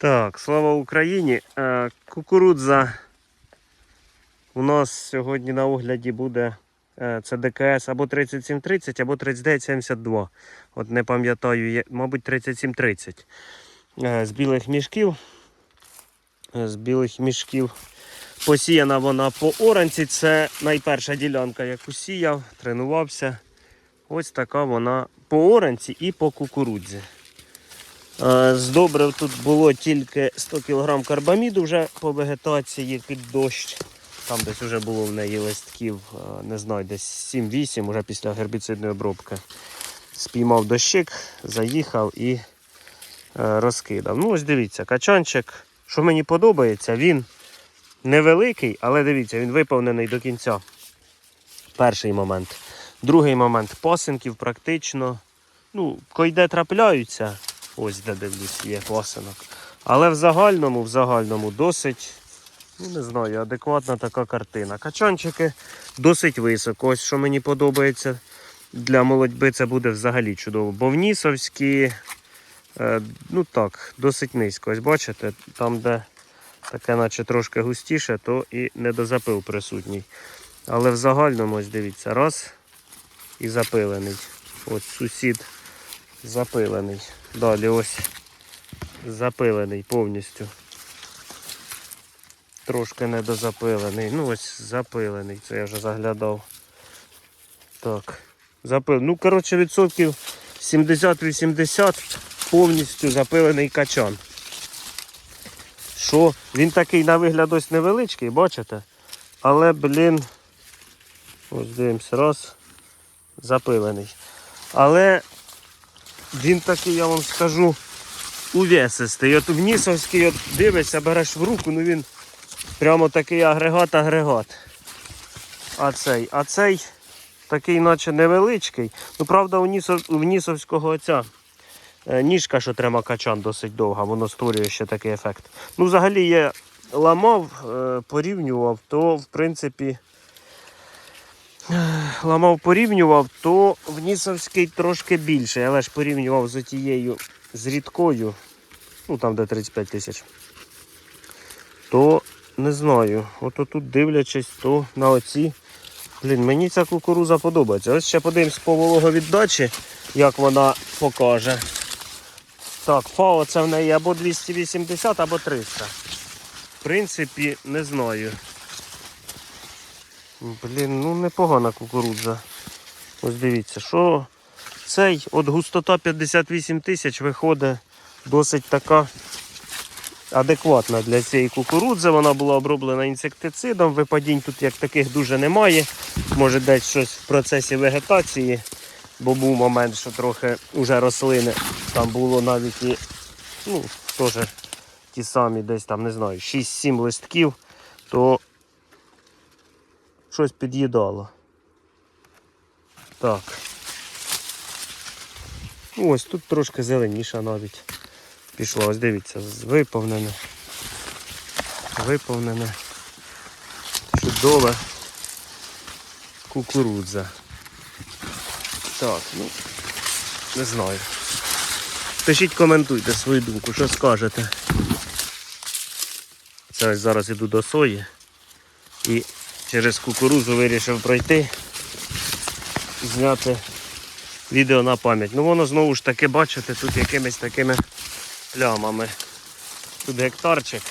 Так, слава Україні. Е, Кукурудза у нас сьогодні на огляді буде е, це ДКС або 3730, або 3972. От не пам'ятаю, мабуть, 3730. Е, З білих мішків. З білих мішків. Посіяна вона по оранці. Це найперша ділянка, яку сіяв, тренувався. Ось така вона по оранці і по кукурудзі. Е, З добрив тут було тільки 100 кг карбаміду вже по вегетації під дощ. Там десь вже було в неї листків, е, не знаю, десь 7-8 вже після гербіцидної обробки. Спіймав дощик, заїхав і е, розкидав. Ну, ось дивіться, качанчик, що мені подобається, він невеликий, але дивіться, він виповнений до кінця. Перший момент. Другий момент пасинків практично. Ну, койде трапляються, ось де дивлюсь, є пасинок. Але в загальному, в загальному досить, ну не знаю, адекватна така картина. Качанчики досить високо. Ось що мені подобається для молодьби, це буде взагалі чудово. Бовнісовські, е, ну так, досить низько. Ось бачите, там, де таке, наче трошки густіше, то і недозапил присутній. Але в загальному, ось дивіться, раз і запилений. Ось сусід запилений. Далі ось запилений повністю. Трошки недозапилений. Ну ось запилений. Це я вже заглядав. Так. Запил. Ну, коротше, відсотків 70-80 повністю запилений качан. Що він такий на вигляд ось невеличкий, бачите? Але, блін, ось дивимося, раз, запилений. Але він такий, я вам скажу, увесистий. От в Нісовський от дивишся, береш в руку, ну він прямо такий агрегат-агрегат. А цей, а цей такий, наче невеличкий. Ну, правда, у, Нісов, у Нісовського оця е, ніжка, що трима качан, досить довга, воно створює ще такий ефект. Ну, взагалі я ламав, е, порівнював, то в принципі. Ламав, порівнював, то в Нісовський трошки більше, але ж порівнював з тією з рідкою, ну там де 35 тисяч. То не знаю. От тут дивлячись, то на оці. Блін, мені ця кукуруза подобається. Ось ще подивимось по вологовіддачі, як вона покаже. Так, ФАО це в неї або 280, або 300. В принципі, не знаю. Блін, ну непогана кукурудза. Ось дивіться, що цей от густота 58 тисяч виходить досить така адекватна для цієї кукурудзи. Вона була оброблена інсектицидом. Випадінь тут як таких дуже немає. Може десь щось в процесі вегетації, бо був момент, що трохи вже рослини. Там було навіть і ну, теж ті самі десь там, не знаю, 6-7 листків, то щось під'їдало. Так. Ну, Ось тут трошки зеленіша навіть пішла. Ось дивіться, виповнене. Виповнене. Чудове кукурудза. Так, ну, не знаю. Пишіть, коментуйте свою думку, що скажете. Це ось зараз іду до сої і через кукурузу вирішив пройти, зняти відео на пам'ять. Ну воно знову ж таки, бачите, тут якимись такими плямами. Тут гектарчик.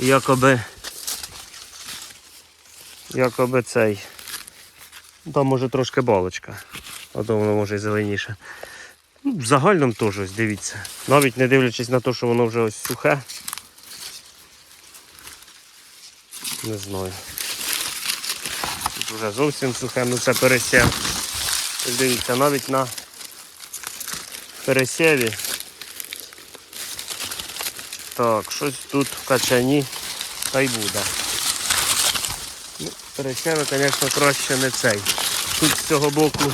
І якоби. Якоби цей. Там може трошки балочка. А то воно може і зеленіше. Ну, в загальному теж ось дивіться. Навіть не дивлячись на те, що воно вже ось сухе. Не знаю. Тут вже зовсім сухе, ну це пересів. Дивіться, навіть на пересіві. Так, щось тут в качані та й буде. Ну, пересіви, звісно, краще не цей. Тут з цього боку.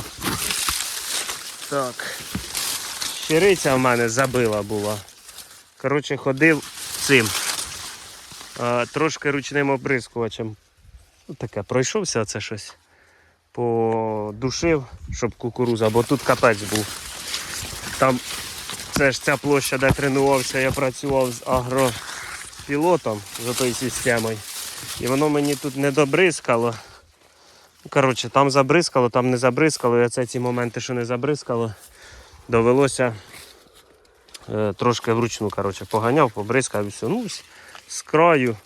Так. Щириця в мене забила була. Коротше, ходив цим. Трошки ручним оприскувачем. Ну, таке, пройшовся це щось. Подушив, щоб кукуруза, бо тут капець був. Там Це ж ця площа, де тренувався, я працював з агропілотом за тою системою. І воно мені тут не добризкало. Ну, Коротше, там забризкало, там не забризкало. І оце ці моменти, що не забризкало, довелося е, трошки вручну коротше, поганяв, побризкав і все. Ну, з- краю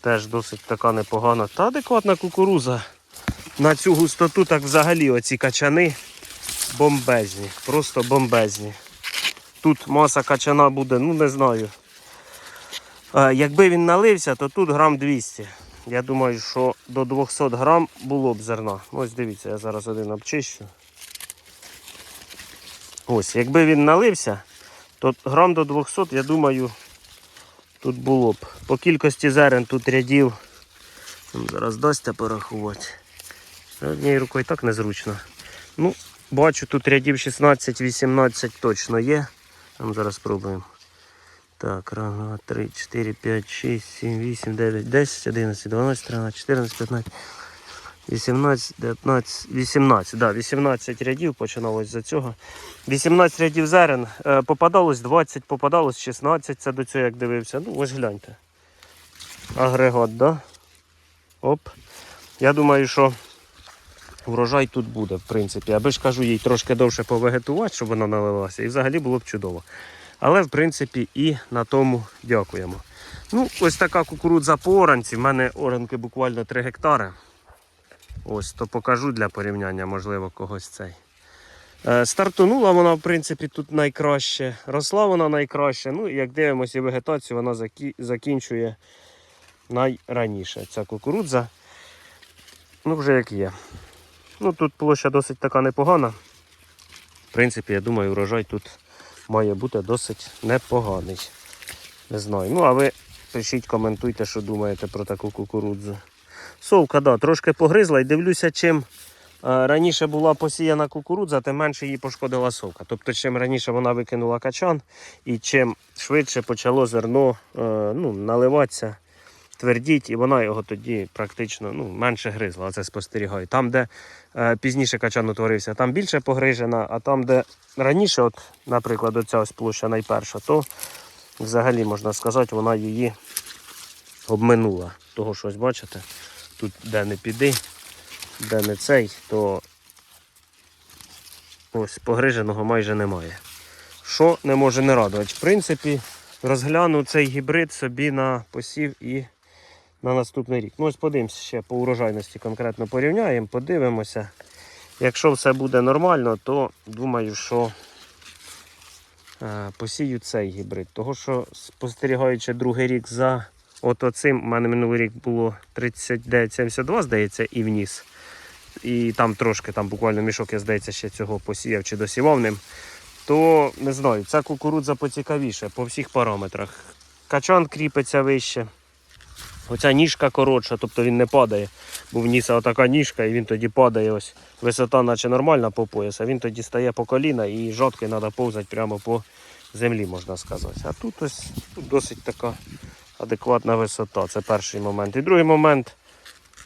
теж досить така непогана. Та адекватна кукуруза. На цю густоту так взагалі оці качани бомбезні. Просто бомбезні. Тут маса качана буде, ну не знаю. Якби він налився, то тут грам 200. Я думаю, що до 200 грам було б зерна. Ось дивіться, я зараз один обчищу. Ось, якби він налився, то грам до 200, я думаю, тут було б. По кількості зерен тут рядів. Зараз дасться порахувати. Однією рукою так незручно. Ну, бачу, тут рядів 16-18 точно є. Там зараз спробуємо. Так, раз, два, три, чотири, п'ять, шість, сім, вісім, дев'ять, десять, одинадцять, дванадцять, тринадцять, чотирнадцять, п'ятнадцять, вісімнадцять, дев'ятнадцять, вісімнадцять. Да, 18 рядів починалось за цього. 18 рядів зерен. Е, Попадалось 20, попадалось 16, це до цього як дивився. Ну, ось гляньте. Агрегат, да? Оп. Я думаю, що врожай тут буде, в принципі. Аби ж кажу, їй трошки довше повегетувати, щоб вона налилася, і взагалі було б чудово. Але, в принципі, і на тому дякуємо. Ну, ось така кукурудза по оранці. В мене оранки буквально 3 гектари. Ось, то покажу для порівняння, можливо, когось цей. Е, Стартонула вона, в принципі, тут найкраще. Росла вона найкраще. Ну, як дивимося, вегетацію вона закінчує найраніше. Ця кукурудза. Ну, вже як є. Ну, тут площа досить така непогана. В принципі, я думаю, урожай тут має бути досить непоганий. Не знаю. Ну, а ви пишіть, коментуйте, що думаєте про таку кукурудзу. Совка, да, трошки погризла і дивлюся, чим е, раніше була посіяна кукурудза, тим менше її пошкодила совка. Тобто, чим раніше вона викинула качан, і чим швидше почало зерно е, ну, наливатися, твердіть, і вона його тоді практично ну, менше гризла. Це спостерігаю. Там, де е, пізніше качан утворився, там більше погрижена, а там, де раніше, от, наприклад, оця ось площа найперша, то взагалі можна сказати, вона її обминула. Того що ось бачите, тут де не піди, де не цей, то ось погриженого майже немає. Що не може не радувати. В принципі, розгляну цей гібрид собі на посів і на наступний рік. Ну ось подивимося ще по урожайності конкретно порівняємо, подивимося. Якщо все буде нормально, то думаю, що е, посію цей гібрид. Того що спостерігаючи другий рік за от оцим, у мене минулий рік було 39,72, здається, і вніс. І там трошки, там буквально мішок, я здається, ще цього посіяв чи досівав ним. То не знаю, ця кукурудза поцікавіше по всіх параметрах. Качан кріпиться вище. Оця ніжка коротша, тобто він не падає. Бо в ніса отака ніжка, і він тоді падає. ось Висота, наче нормальна по пояс, а він тоді стає по коліна і жодки треба повзати прямо по землі, можна сказати. А тут ось тут досить така адекватна висота. Це перший момент. І другий момент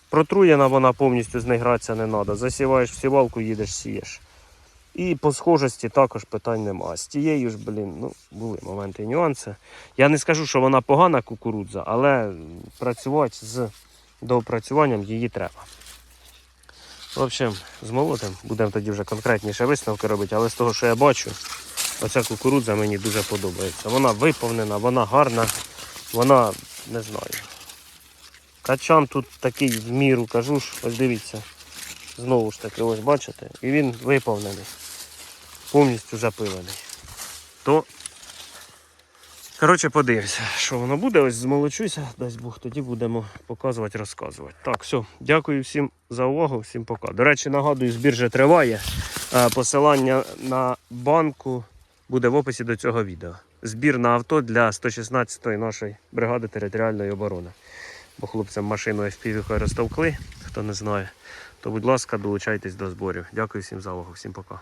протруєна вона повністю з нею гратися не треба. Засіваєш в сівалку, їдеш, сієш. І по схожості також питань нема. З тією ж, блін, ну, були моменти і нюанси. Я не скажу, що вона погана кукурудза, але працювати з доопрацюванням її треба. В общем, з молотим будемо тоді вже конкретніше висновки робити, але з того, що я бачу, оця кукурудза мені дуже подобається. Вона виповнена, вона гарна, вона не знаю. Качан тут такий в міру, кажу ж, ось дивіться. Знову ж таки, ось бачите, і він виповнений, повністю запилений. То, коротше, подивимося, що воно буде. Ось змолочуся, дасть Бог, тоді будемо показувати, розказувати. Так, все, дякую всім за увагу, всім пока. До речі, нагадую, збір вже триває. Е, Посилання на банку буде в описі до цього відео. Збір на авто для 116-ї нашої бригади територіальної оборони. Бо хлопцям машину FPV розтовкли, хто не знає то будь ласка, долучайтесь до зборів. Дякую всім за увагу, всім пока.